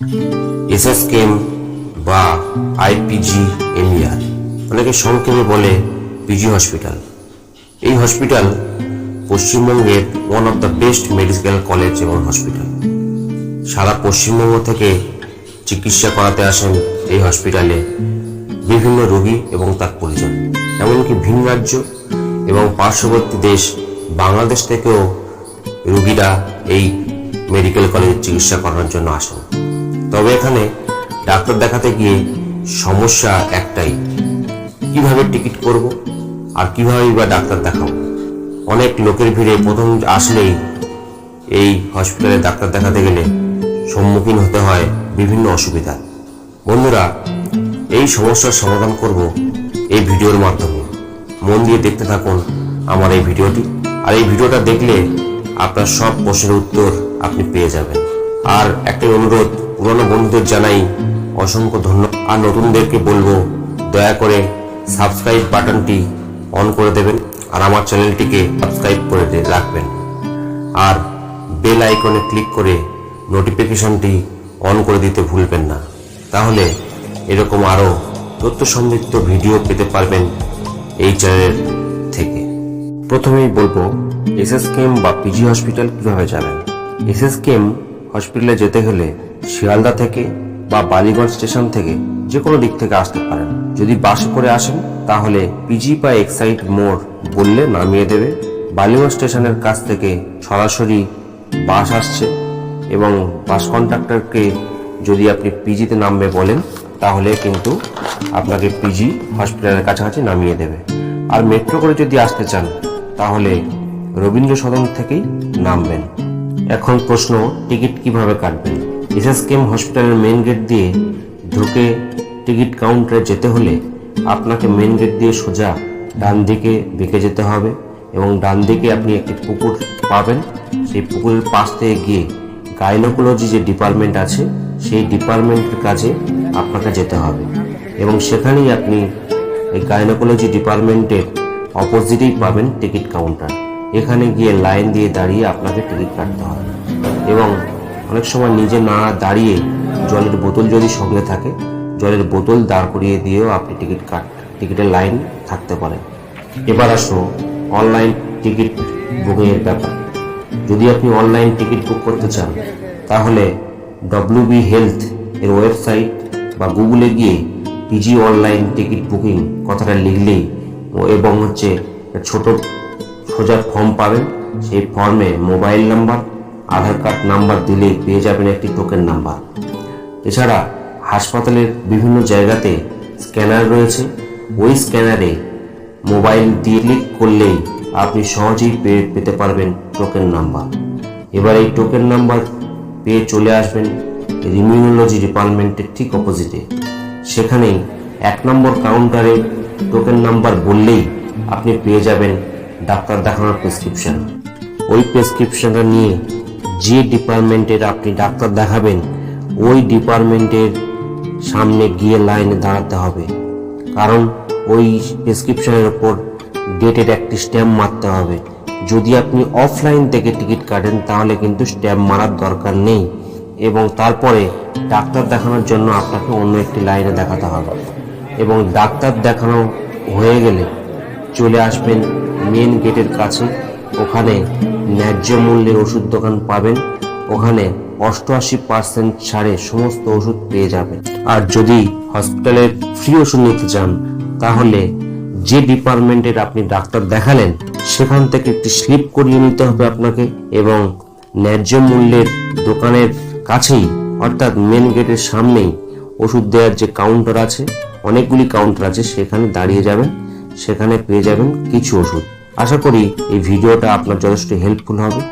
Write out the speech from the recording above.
SSKM বা IPG এমইআর অনেকে সংক্ষেপে বলে পিজি হসপিটাল। এই হসপিটাল পশ্চিমবঙ্গের one of the best medical college এবং হসপিটাল সারা পশ্চিমবঙ্গ থেকে চিকিৎসা করাতে আসেন এই হসপিটালে বিভিন্ন রোগী এবং তার পরিজন। এমনকি ভিন রাজ্য এবং পার্শ্ববর্তী দেশ বাংলাদেশ থেকেও রোগীরা এই মেডিকেল কলেজে চিকিৎসা করানোর জন্য আসেন। তবে এখানে ডাক্তার দেখাতে গিয়ে সমস্যা একটাই। কীভাবে টিকিট করব আর কীভাবে বা ডাক্তার দেখাবো? অনেক লোকের ভিড়ে প্রথম আসলেই এই হসপিটালে ডাক্তার দেখাতে গেলে সম্মুখীন হতে হয় বিভিন্ন অসুবিধা। বন্ধুরা, এই সমস্যার সমাধান করব এই ভিডিওর মাধ্যমে। মন দিয়ে দেখতে থাকুন আমার এই ভিডিওটি। আর এই ভিডিওটা দেখলে আপনার সব প্রশ্নের উত্তর আপনি পেয়ে যাবেন। আর একটাই অনুরোধ পুরনো বন্ধুদের জানাই অসংখ্য ধন্যবাদ। আর নতুনদেরকে বলব, দয়া করে সাবস্ক্রাইব বাটনটি অন করে দেবেন আর আমার চ্যানেলটিকে সাবস্ক্রাইব করে রাখবেন। আর বেল আইকনে ক্লিক করে নোটিফিকেশনটি অন করে দিতে ভুলবেন না। তাহলে এরকম আরও তথ্য সমৃদ্ধ ভিডিও পেতে পারবেন এই চ্যানেল থেকে। প্রথমেই বলব এসএসকেএম বা পিজি হসপিটাল কীভাবে যাবেন এসএসকেএম হসপিটালে যেতে হলে শিয়ালদা থেকে বা বালিগঞ্জ স্টেশন থেকে যে কোনো দিক থেকে আসতে পারেন। যদি বাসে করে আসেন, তাহলে পিজি বা এক্সাইট মোড় বললে নামিয়ে দেবে। বালিগঞ্জ স্টেশনের কাছ থেকে সরাসরি বাস আসছে এবং বাস কন্ট্রাক্টরকে যদি আপনি পিজিতে নামবে বলেন, তাহলে কিন্তু আপনাকে পিজি হসপিটালের কাছাকাছি নামিয়ে দেবে। আর মেট্রো করে যদি আসতে চান, তাহলে রবীন্দ্র সদন থেকেই নামবেন। এখন প্রশ্ন, টিকিট কীভাবে কাটবেন? এসএসকেএম হসপিটালের মেন গেট দিয়ে ঢুকে টিকিট কাউন্টারে যেতে হলে আপনাকে মেন গেট দিয়ে সোজা ডান দিকে বেঁকে যেতে হবে এবং ডান দিকে আপনি একটি পুকুর পাবেন। সেই পুকুরের পাশ থেকে গিয়ে গাইনোকোলজি যে ডিপার্টমেন্ট আছে, সেই ডিপার্টমেন্টের কাছে আপনাকে যেতে হবে। এবং সেখানেই আপনি এই গাইনোকোলজি ডিপার্টমেন্টের অপোজিটেই পাবেন টিকিট কাউন্টার এখানে গিয়ে লাইন দিয়ে দাঁড়িয়ে আপনাকে টিকিট কাটতে হবে। এবং অনেক সময় নিজে না দাঁড়িয়ে জলের বোতল যদি সঙ্গে থাকে, জলের বোতল দাঁড় করিয়ে দিয়েও আপনি টিকিট কাট, টিকিটের লাইন থাকতে পারেন এবার আসো অনলাইন টিকিট বুকিংয়ের ব্যাপার। যদি আপনি অনলাইন টিকিট বুক করতে চান, তাহলে ডব্লিউ বি হেলথ এর ওয়েবসাইট বা গুগলে গিয়ে পিজি অনলাইন টিকিট বুকিং কথাটা লিখলেই এবং হচ্ছে ছোট সোজা ফর্ম পাবেন। সেই ফর্মে mobile number Aadhaar card number দিলেই পেয়ে যাবেন একটি টোকেন নাম্বার। এছাড়া হাসপাতালের বিভিন্ন জায়গাতে স্ক্যানার রয়েছে। ওই স্ক্যানারে মোবাইল দিয়ে ক্লিক করলেই আপনি সহজেই পেয়ে পেতে পারবেন টোকেন নাম্বার। এবার এই টোকেন নাম্বার পেয়ে চলে আসবেন রিমিউনোলজি ডিপার্টমেন্টের ঠিক অপোজিটে সেখানেই এক নম্বর কাউন্টারে টোকেন নাম্বার বললেই আপনি পেয়ে যাবেন ডাক্তার দেখানোর প্রেসক্রিপশন ওই প্রেসক্রিপশনটা নিয়ে যে ডিপার্টমেন্টের আপনি ডাক্তার দেখাবেন, ওই ডিপার্টমেন্টের সামনে গিয়ে লাইনে দাঁড়াতে হবে। কারণ ওই প্রেসক্রিপশনের ওপর ডেটের একটি স্ট্যাম্প মারতে হবে। যদি আপনি অফলাইন থেকে টিকিট কাটেন, তাহলে কিন্তু স্ট্যাম্প মারার দরকার নেই এবং তারপরে ডাক্তার দেখানোর জন্য আপনাকে অন্য একটি লাইনে দেখাতে হবে। এবং ডাক্তার দেখানো হয়ে গেলে চলে আসবেন মেন গেটের কাছে। ওখানে ন্যায্য মূল্যের ওষুধ দোকান পাবেন। ওখানে অষ্টআশি পার্সেন্ট ছাড়ে সমস্ত ওষুধ পেয়ে যাবেন। আর যদি হসপিটালের ফ্রি ওষুধ নিতে চান, তাহলে যে ডিপার্টমেন্টের আপনি ডাক্তার দেখালেন, সেখান থেকে একটি স্লিপ করিয়ে নিতে হবে আপনাকে এবং ন্যায্য মূল্যের দোকানের কাছেই, অর্থাৎ মেন গেটের সামনেই ওষুধ দেওয়ার যে কাউন্টার আছে, অনেকগুলি কাউন্টার আছে, সেখানে দাঁড়িয়ে যাবেন, সেখানে পেয়ে যাবেন কিছু ওষুধ। আশা করি এই ভিডিওটা আপনার যথেষ্ট হেল্পফুল হবে।